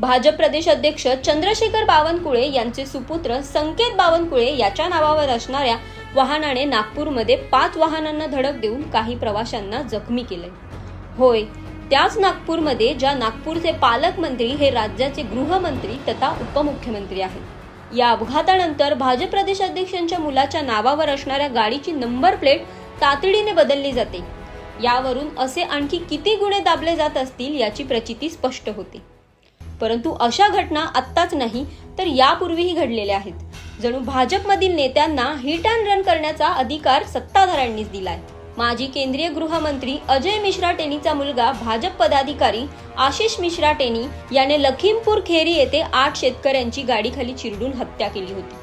भाजप प्रदेश अध्यक्ष चंद्रशेखर बावनकुळे यांचे सुपुत्र संकेत बावनकुळे याच्या नावावर असणाऱ्या वाहनाने नागपूरमध्ये पाच वाहनांना धडक देऊन काही प्रवाशांना जखमी केले. होय त्याच नागपूरमध्ये ज्या नागपूरचे पालकमंत्री हे राज्याचे गृहमंत्री तथा उपमुख्यमंत्री आहेत. या अपघातानंतर भाजप प्रदेश अध्यक्षांच्या मुलाच्या नावावर असणाऱ्या गाडीची नंबर प्लेट तातडीने बदलली जाते. यावरून असे आणखी किती गुन्हे दाबले जात असतील याची प्रचिती स्पष्ट होते. परंतु अशा घटना आत्ताच नाही तर यापूर्वीही घडलेल्या आहेत. जणू भाजपमधील नेत्यांना हिट अँड रन करण्याचा अधिकार सत्ताधाऱ्यांनीच दिलाय. माजी केंद्रीय गृहमंत्री अजय मिश्रा टेनीचा मुलगा भाजप पदाधिकारी आशिष मिश्रा टेनी याने लखीमपूर खेरी येथे आठ शेतकऱ्यांची गाडीखाली चिरडून हत्या केली होती.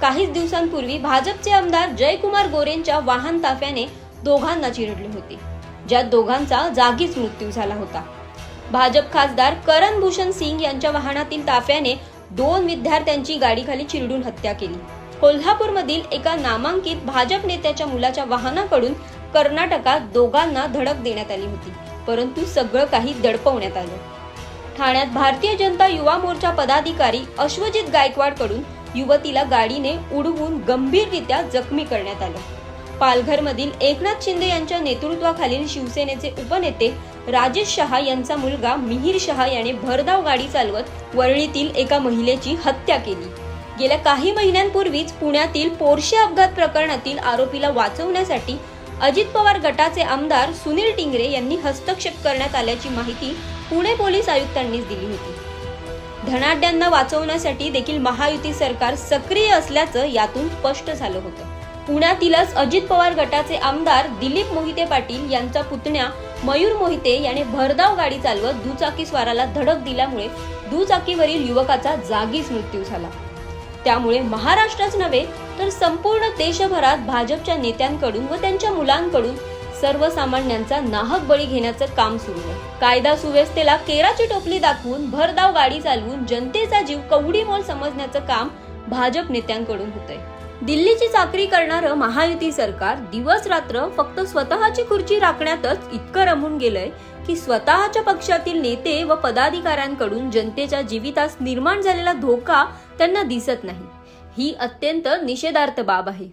काहीच दिवसांपूर्वी भाजपचे आमदार जयकुमार गोरेंच्या वाहन ताफ्याने दोघांना चिरडले होते ज्यात दोघांचा जागीच मृत्यू झाला होता. भाजप खासदार करण भूषण सिंग यांच्या वाहनातील ताफ्याने दोन विद्यार्थ्यांची गाडीखाली चिरडून हत्या केली. कोल्हापूरमधील एका नामांकित भाजप नेत्याच्या मुलाच्या वाहनाकडून कर्नाटकात दोघांना धडक देण्यात आली होती परंतु सगळं काही दडपवण्यात आलं. ठाण्यात भारतीय जनता युवा मोर्चा पदाधिकारी अश्वजित गायकवाडकडून युवतीला गाडीने उडवून गंभीररित्या जखमी करण्यात आलं. पालघरमधील एकनाथ शिंदे यांच्या नेतृत्वाखालील शिवसेनेचे उपनेते राजेश शहा यांचा मुलगा मिहीर शहा याने भरधाव गाडी चालवत वरळीतील एका महिलेची हत्या केली. गेल्या काही महिन्यांपूर्वीच पुण्यातील पोरशे अपघात प्रकरणातील आरोपीला वाचवण्यासाठी अजित पवार गटाचे आमदार सुनील टिंगरे यांनी हस्तक्षेप करण्यात आल्याची माहिती पुणे पोलीस आयुक्तांनीच दिली होती. धनाढ्यांना वाचवण्यासाठी देखील महायुती सरकार सक्रिय असल्याचं यातून स्पष्ट झालं होतं. पुण्यातीलच अजित पवार गटाचे आमदार दिलीप मोहिते पाटील यांचा पुतण्या मयूर मोहिते याने भरधाव गाडी चालवत दुचाकी स्वाराला धडक दिल्यामुळे दुचाकीवरील युवकाचा जागीच मृत्यू झाला. त्यामुळे महाराष्ट्रच नव्हे तर संपूर्ण देशभरात भाजपच्या नेत्यांकडून व त्यांच्या मुलांकडून सर्वसामान्यांचा नाहक बळी घेण्याचं काम सुरू आहे. कायदा सुव्यवस्थेला केराची टोपली दाखवून भरधाव गाडी चालवून जनतेचा जीव कवडी मोल समजण्याचं काम भाजप नेत्यांकडून होतंय. दिल्लीची चाकरी करणारं महायुती सरकार दिवस रात्र फक्त स्वतःची खुर्ची राखण्यातच इतकं रमून गेलंय की स्वतःच्या पक्षातील नेते व पदाधिकाऱ्यांकडून जनतेच्या जीवितास निर्माण झालेला धोका त्यांना दिसत नाही. ही अत्यंत निषेधार्थ बाब आहे.